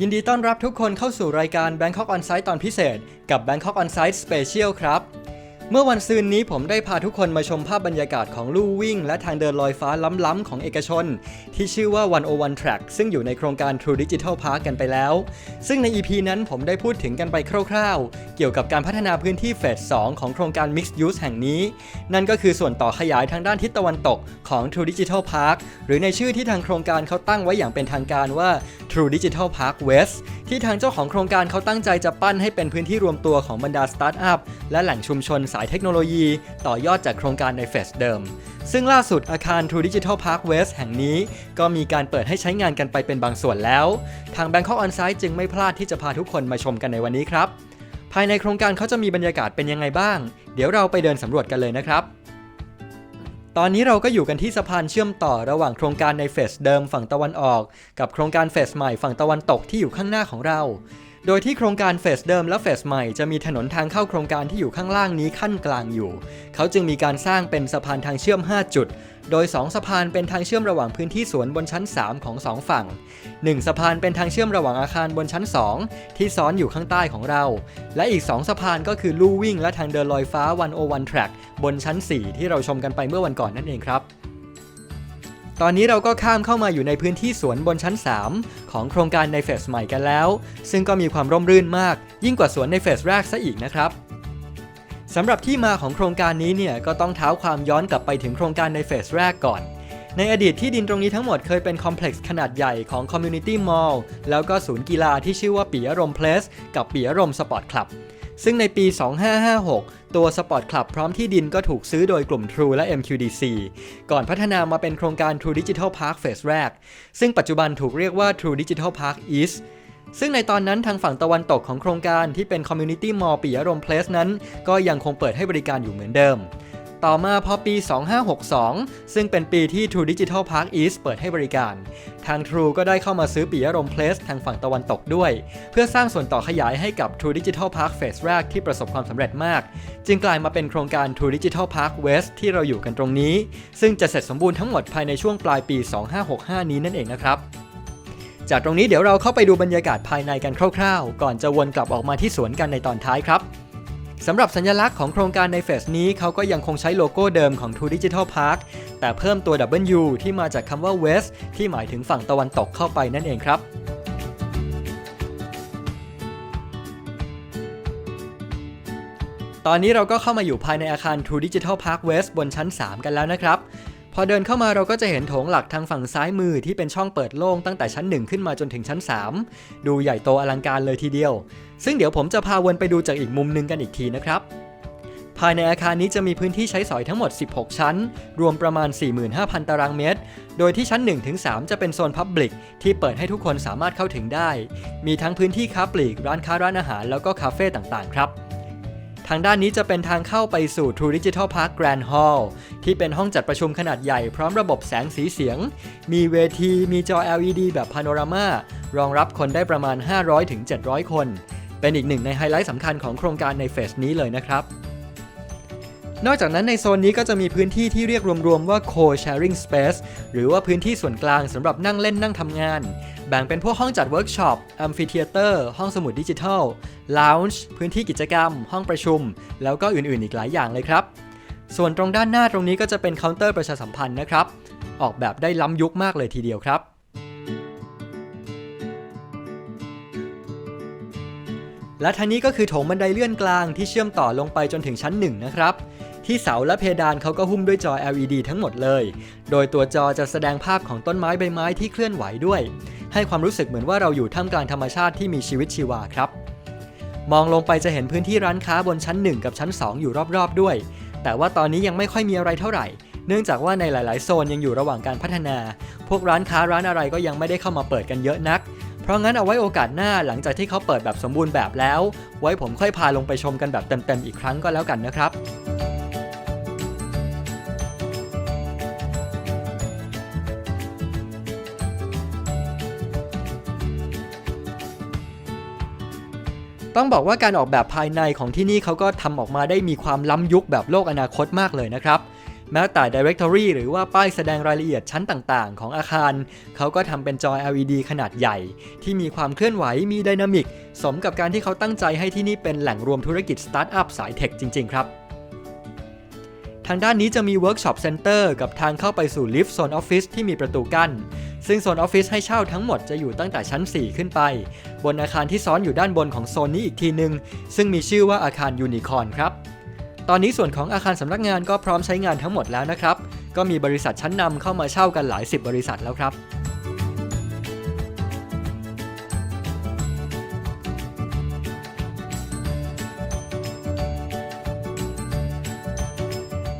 ยินดีต้อนรับทุกคนเข้าสู่รายการ Bangkok On Site ตอนพิเศษ กับ Bangkok On Site Special ครับ เมื่อวันซืนนี้ผมได้พาทุกคนมาชมภาพบรรยากาศของลู่วิ่ง และทางเดินลอยฟ้าล้ำๆของเอกชน ที่ชื่อว่า 101 Track ซึ่งอยู่ในโครงการ True Digital Park กันไปแล้ว ซึ่งใน EP นั้นผมได้พูดถึงกันไปคร่าวๆ เกี่ยวกับการพัฒนาพื้นที่เฟส 2 ของโครงการ Mixed Use แห่งนี้ นั่นก็คือส่วนต่อขยายทางด้านทิศตะวันตกของ True Digital Park หรือในชื่อที่ทางโครงการเขาตั้งไว้อย่างเป็นทางการว่า True Digital Park West ที่ทางเจ้าของโครงการเขาตั้งใจจะปั้นให้เป็นพื้นที่รวมตัวของบรรดาสตาร์ทอัพและแหล่งชุมชนายเทคโนโลยี ต่อยอดจากโครงการในเฟสเดิม ซึ่งล่าสุดอาคาร True Digital Park West แห่งนี้ ก็มีการเปิดให้ใช้งานกันไปเป็นบางส่วนแล้ว ทาง Bangkok On Site จึงไม่พลาดที่จะพาทุกคนมาชมกันในวันนี้ครับ ภายในโครงการเขาจะมีบรรยากาศเป็นยังไงบ้าง เดี๋ยวเราไปเดินสำรวจกันเลยนะครับตอนนี้เราก็อยู่กันที่สะพานเชื่อมต่อระหว่างโครงการในเฟสเดิมฝั่งตะวันออก กับโครงการเฟสใหม่ฝั่งตะวันตกที่อยู่ข้างหน้าของเรา โดยที่โครงการเฟสเดิมและเฟสใหม่จะมีถนนทางเข้าโครงการที่อยู่ข้างล่างนี้ขั้นกลางอยู่ เขาจึงมีการสร้างเป็นสะพานทางเชื่อม 5 จุด โดย 2 สะพานเป็นทางเชื่อมระหว่างพื้นที่สวนบนชั้น 3 ของ 2 ฝั่ง 1 สะพานเป็นทางเชื่อมระหว่างอาคารบนชั้น 2 ที่ซ้อนอยู่ข้างใต้ของเรา และอีก 2 สะพานก็คือลู่วิ่งและทางเดินลอยฟ้า 101 Track บนชั้น 4 ที่เราชมกันไปเมื่อวันก่อนนั่นเองครับ ตอนนี้เราก็ข้ามเข้ามาอยู่ในพื้นที่สวนบนชั้น 3 ของโครงการในเฟสใหม่กันแล้ว ซึ่งก็มีความร่มรื่นมาก ยิ่งกว่าสวนในเฟสแรกซะอีกนะครับสำหรับที่มาของโครงการนี้เนี่ยก็ต้องเท้าความย้อนกลับไปถึงโครงการในเฟสแรกก่อน ในอดีตที่ดินตรงนี้ทั้งหมดเคยเป็นคอมเพล็กซ์ขนาดใหญ่ของ Community Mall แล้วก็ศูนย์กีฬาที่ชื่อว่าปียรมเพลสกับปียรมสปอร์ตคลับ ซึ่งในปี 2556 ตัวสปอร์ตคลับพร้อมที่ดินก็ถูกซื้อโดยกลุ่ม True และ MQDC ก่อนพัฒนามาเป็นโครงการ True Digital Park เฟสแรก ซึ่งปัจจุบันถูกเรียกว่า True Digital Park East ซึ่งในตอนนั้นทางฝั่งตะวันตกของโครงการที่เป็น Community Mall ปิยรมเพลสนั้น ก็ยังคงเปิดให้บริการอยู่เหมือนเดิม ต่อมาพอปี 2562 ซึ่งเป็นปีที่ True Digital Park East เปิดให้บริการ ทาง True ก็ได้เข้ามาซื้อปิยรมเพลสทางฝั่งตะวันตกด้วย เพื่อสร้างส่วนต่อขยายให้กับ True Digital Park Phase แรกที่ประสบความสำเร็จมาก จึงกลายมาเป็นโครงการ True Digital Park West ที่เราอยู่กันตรงนี้ ซึ่งจะเสร็จสมบูรณ์ทั้งหมดภายในช่วงปลายปี 2565 นี้นั่นเองนะครับจากตรงนี้เดี๋ยวเราเข้าไปดูบรรยากาศภายในกันคร่าวๆ ก่อนจะวนกลับออกมาที่สวนกันในตอนท้ายครับ สำหรับสัญลักษณ์ของโครงการในเฟสนี้เขาก็ยังคงใช้โลโก้เดิมของ True Digital Park แต่เพิ่มตัว W ที่มาจากคำว่า West ที่หมายถึงฝั่งตะวันตกเข้าไปนั่นเองครับตอนนี้เราก็เข้ามาอยู่ภายในอาคาร True Digital Park West บนชั้น 3 กันแล้วนะครับ พอเดินเข้ามาเราก็จะเห็นโถงหลักทางฝั่งซ้ายมือที่เป็นช่องเปิดโล่งตั้งแต่ชั้น 1 ขึ้นมาจนถึงชั้น 3 ดูใหญ่โตอลังการเลยทีเดียว ซึ่งเดี๋ยวผมจะพาวนไปดูจากอีกมุมหนึงกันอีกทีนะครับ ภายในอาคารนี้จะมีพื้นที่ใช้สอยทั้งหมด 16 ชั้น รวมประมาณ 45,000 ตารางเมตร โดยที่ชั้น 1-3 จะเป็นโซนพับลิกที่เปิดให้ทุกคนสามารถเข้าถึงได้ มีทั้งพื้นที่ค้าปลีก ร้านค้าร้านอาหารแล้วก็คาเฟ่ต่างๆ ครับ ทางด้านนี้จะเป็นทางเข้าไปสู่ True Digital Park Grand Hall ที่เป็นห้องจัดประชุมขนาดใหญ่พร้อมระบบแสงสีเสียง มีเวที มีจอ LED แบบพาโนรามารองรับคนได้ประมาณ 500-700 คน เป็นอีกหนึ่งในไฮไลท์สำคัญของโครงการในเฟสนี้เลยนะครับ นอกจากนั้นในโซนนี้ก็จะมีพื้นที่ที่เรียกรวมๆว่า Co-sharing Space หรือว่าพื้นที่ส่วนกลางสำหรับนั่งเล่นนั่งทำงาน แบ่งเป็นพวกห้องจัดเวิร์กช็อปอัมฟิเทเตอร์ห้องสมุดดิจิทัลลาวน์พื้นที่กิจกรรม ห้องประชุม แล้วก็อื่นๆอีกหลายอย่างเลยครับ ส่วนตรงด้านหน้าตรงนี้ก็จะเป็นเคาน์เตอร์ประชาสัมพันธ์นะครับ ออกแบบได้ล้ำยุคมากเลยทีเดียวครับ และทางนี้ก็คือโถงบันไดเลื่อนกลางที่เชื่อมต่อลงไปจนถึงชั้น 1 นะครับ ที่เสาและเพดานเขาก็หุ้มด้วยจอ LED ทั้งหมดเลย โดยตัวจอจะแสดงภาพของต้นไม้ใบไม้ที่เคลื่อนไหวด้วย ให้ความรู้สึกเหมือนว่าเราอยู่ท่ามกลางธรรมชาติที่มีชีวิตชีวาครับ มองลงไปจะเห็นพื้นที่ร้านค้าบนชั้น 1 กับชั้น 2 อยู่รอบๆด้วย แต่ว่าตอนนี้ยังไม่ค่อยมีอะไรเท่าไหร่ เนื่องจากว่าในหลาย ๆ โซนยังอยู่ระหว่างการพัฒนา พวกร้านค้าร้านอะไรก็ยังไม่ได้เข้ามาเปิดกันเยอะนัก เพราะงั้นเอาไว้โอกาสหน้าหลังจากที่เขาเปิดแบบสมบูรณ์แบบแล้ว ไว้ผมค่อยพาลงไปชมกันแบบเต็มๆอีกครั้งก็แล้วกันนะครับต้องบอกว่าการออกแบบภายในของที่นี่เขาก็ทำออกมาได้มีความล้ำยุคแบบโลกอนาคตมากเลยนะครับ แม้แต่ Directory หรือว่าป้ายแสดงรายละเอียดชั้นต่างๆ ของอาคาร เขาก็ทำเป็นจอ LED ขนาดใหญ่ ที่มีความเคลื่อนไหวมีไดนามิก สมกับการที่เขาตั้งใจให้ที่นี่เป็นแหล่งรวมธุรกิจสตาร์ทอัพสายเทคจริง ๆ ครับทางด้านนี้จะมี Workshop Center กับทางเข้าไปสู่ Lift Zone Office ที่มีประตูกั้น ซึ่งโซนออฟฟิศให้เช่าทั้งหมดจะอยู่ตั้งแต่ชั้น 4 ขึ้นไป บนอาคารที่ซ้อนอยู่ด้านบนของโซนนี้อีกทีหนึ่งซึ่งมีชื่อว่าอาคารยูนิคอนครับ ตอนนี้ส่วนของอาคารสำนักงานก็พร้อมใช้งานทั้งหมดแล้วนะครับ ก็มีบริษัทชั้นนำเข้ามาเช่ากันหลายสิบบริษัทแล้วครับ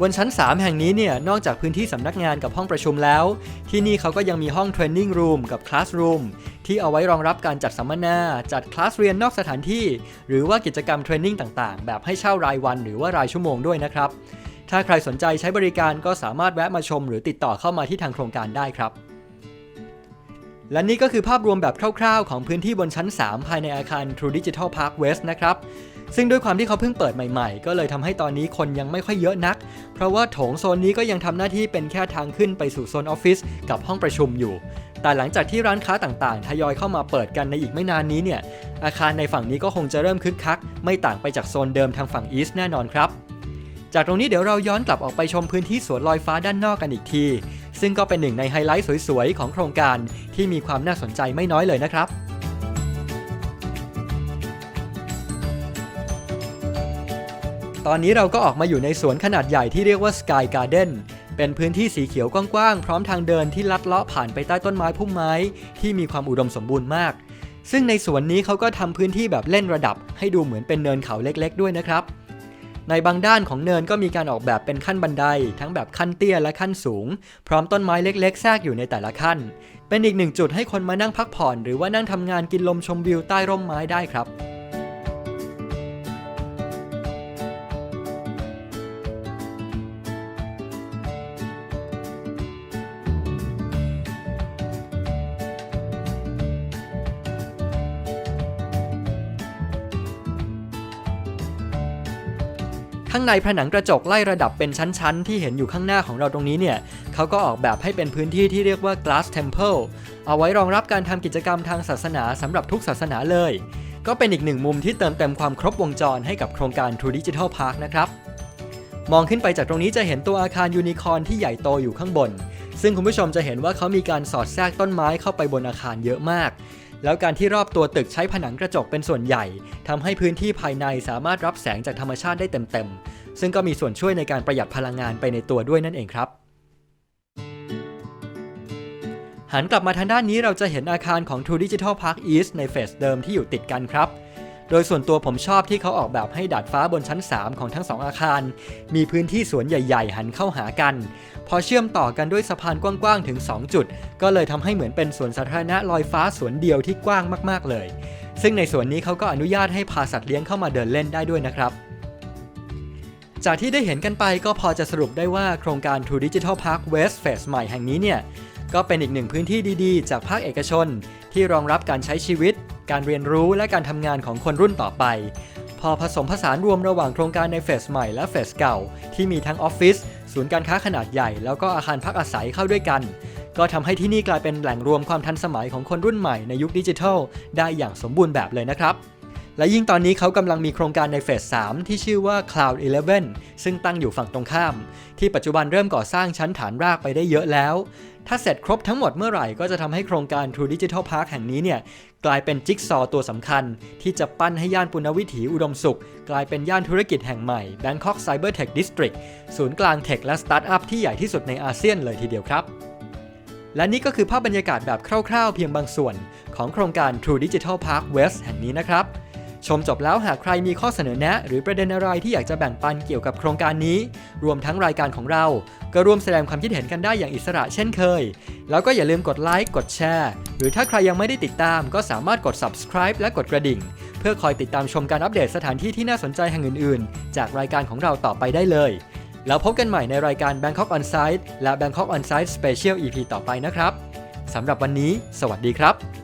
บนชั้น 3 แห่งนี้เนี่ย นอกจากพื้นที่สำนักงานกับห้องประชุมแล้ว ที่นี่เขาก็ยังมีห้องเทรนนิ่งรูมกับคลาสรูม ที่เอาไว้รองรับการจัดสัมมนา จัดคลาสเรียนนอกสถานที่ หรือว่ากิจกรรมเทรนนิ่งต่างๆ แบบให้เช่ารายวันหรือว่ารายชั่วโมงด้วยนะครับ ถ้าใครสนใจใช้บริการก็สามารถแวะมาชม หรือติดต่อเข้ามาที่ทางโครงการได้ครับ และนี่ก็คือภาพรวมแบบคร่าวๆ ของพื้นที่บนชั้น 3 ภายในอาคาร True Digital Park West นะครับซึ่งด้วยความที่เขาเพิ่งเปิดใหม่ๆ ก็เลยทำให้ตอนนี้คนยังไม่ค่อยเยอะนัก เพราะว่าโถงโซนนี้ก็ยังทำหน้าที่เป็นแค่ทางขึ้นไปสู่โซนออฟฟิศกับห้องประชุมอยู่ แต่หลังจากที่ร้านค้าต่างๆ ทยอยเข้ามาเปิดกันในอีกไม่นานนี้เนี่ย อาคารในฝั่งนี้ก็คงจะเริ่มคึกคัก ไม่ต่างไปจากโซนเดิมทางฝั่งอีสต์แน่นอนครับ จากตรงนี้เดี๋ยวเราย้อนกลับออกไปชมพื้นที่สวนลอยฟ้าด้านนอกกันอีกที ซึ่งก็เป็นหนึ่งในไฮไลท์สวยๆ ของโครงการที่มีความน่าสนใจไม่น้อยเลยนะครับตอนนี้เราก็ออกมาอยู่ในสวนขนาดใหญ่ที่เรียกว่า Sky Garden เป็นพื้นที่สีเขียวกว้างๆ พร้อมทางเดินที่ลัดเลาะผ่านไปใต้ต้นไม้พุ่มไม้ ที่มีความอุดมสมบูรณ์มาก ซึ่งในสวนนี้เขาก็ทำพื้นที่แบบเล่นระดับ ให้ดูเหมือนเป็นเนินเขาเล็กๆ ด้วยนะครับ ในบางด้านของเนินก็มีการออกแบบเป็นขั้นบันได ทั้งแบบขั้นเตี้ยและขั้นสูง พร้อมต้นไม้เล็กๆแทรกอยู่ในแต่ละขั้น เป็นอีกหนึ่งจุดให้คนมานั่งพักผ่อน หรือว่านั่งทำงานกินลมชมวิวใต้ร่มไม้ได้ครับ ข้างในผนังกระจกไล่ระดับเป็นชั้นๆ ที่เห็นอยู่ข้างหน้าของเราตรงนี้เนี่ยเขาก็ออกแบบให้เป็นพื้นที่ที่เรียกว่า Glass Temple เอาไว้รองรับการทำกิจกรรมทางศาสนาสำหรับทุกศาสนาเลย ก็เป็นอีกหนึ่งมุมที่เติมเต็มความครบวงจรให้กับโครงการ True Digital Park นะครับมองขึ้นไปจากตรงนี้จะเห็นตัวอาคารยูนิคอร์นที่ใหญ่โตอยู่ข้างบน ซึ่งคุณผู้ชมจะเห็นว่าเขามีการสอดแทรกต้นไม้เข้าไปบนอาคารเยอะมาก แล้วการที่รอบตัวตึกใช้ผนังกระจกเป็นส่วนใหญ่ทำให้พื้นที่ภายในสามารถรับแสงจากธรรมชาติได้เต็มๆ ซึ่งก็มีส่วนช่วยในการประหยัดพลังงานไปในตัวด้วยนั่นเองครับ หันกลับมาทางด้านนี้เราจะเห็นอาคารของ True Digital Park East ในเฟสเดิมที่อยู่ติดกันครับ โดยส่วนตัวผมชอบที่เขาออกแบบให้ดาดฟ้าบนชั้น 3 ของทั้งสองอาคาร มีพื้นที่สวนใหญ่ ๆ หันเข้าหากัน พอเชื่อมต่อกันด้วยสะพานกว้างๆถึง 2 จุด ก็เลยทำให้เหมือนเป็นสวนสาธารณะลอยฟ้าสวนเดียวที่กว้างมากๆเลย ซึ่งในสวนนี้เขาก็อนุญาตให้พาสัตว์เลี้ยงเข้ามาเดินเล่นได้ด้วยนะครับจากที่ได้เห็นกันไปก็พอจะสรุปได้ว่าโครงการ True Digital Park West Phase ใหม่แห่งนี้เนี่ย ก็เป็นอีกหนึ่งพื้นที่ดีๆ จากภาคเอกชน ที่รองรับการใช้ชีวิต การเรียนรู้และการทำงานของคนรุ่นต่อไป พอผสมผสานรวมระหว่างโครงการในเฟสใหม่และเฟสเก่า ที่มีทั้งออฟฟิศศูนย์การค้าขนาดใหญ่ แล้วก็อาคารพักอาศัยเข้าด้วยกัน ก็ทำให้ที่นี่กลายเป็นแหล่งรวมความทันสมัยของคนรุ่นใหม่ในยุคดิจิทัล ได้อย่างสมบูรณ์แบบเลยนะครับและยิ่งตอนนี้เขากำลังมีโครงการในเฟส 3 ที่ชื่อว่า Cloud 11 ซึ่งตั้งอยู่ฝั่งตรงข้าม ที่ปัจจุบันเริ่มก่อสร้างชั้นฐานรากไปได้เยอะแล้ว ถ้าเสร็จครบทั้งหมดเมื่อไหร่ก็จะทำให้โครงการ True Digital Park แห่งนี้เนี่ย กลายเป็นจิ๊กซอตัวสำคัญ ที่จะปั้นให้ย่านปุณณวิถีอุดมสุข กลายเป็นย่านธุรกิจแห่งใหม่ Bangkok Cyber Tech District ศูนย์กลางเทคและสตาร์ทอัพที่ใหญ่ที่สุดในอาเซียนเลยทีเดียวครับ และนี่ก็คือภาพบรรยากาศแบบคร่าวๆ เพียงบางส่วน ของโครงการ True Digital Park West แห่งนี้นะครับ ชมจบแล้วหากใครมีข้อเสนอแนะ หรือประเด็นอะไรที่อยากจะแบ่งปันเกี่ยวกับโครงการนี้ รวมทั้งรายการของเรา ก็ร่วมแสดงความคิดเห็นกันได้อย่างอิสระเช่นเคย แล้วก็อย่าลืมกดไลค์กดแชร์หรือถ้าใครยังไม่ได้ติดตาม ก็สามารถกด subscribe และกดกระดิ่ง เพื่อคอยติดตามชมการอัปเดตสถานที่ที่น่าสนใจแห่งอื่น ๆ จากรายการของเราต่อไปได้เลย แล้วพบกันใหม่ในรายการ Bangkok On Site และ Bangkok On Site Special EP ต่อไปนะครับสำหรับวันนี้ สวัสดีครับ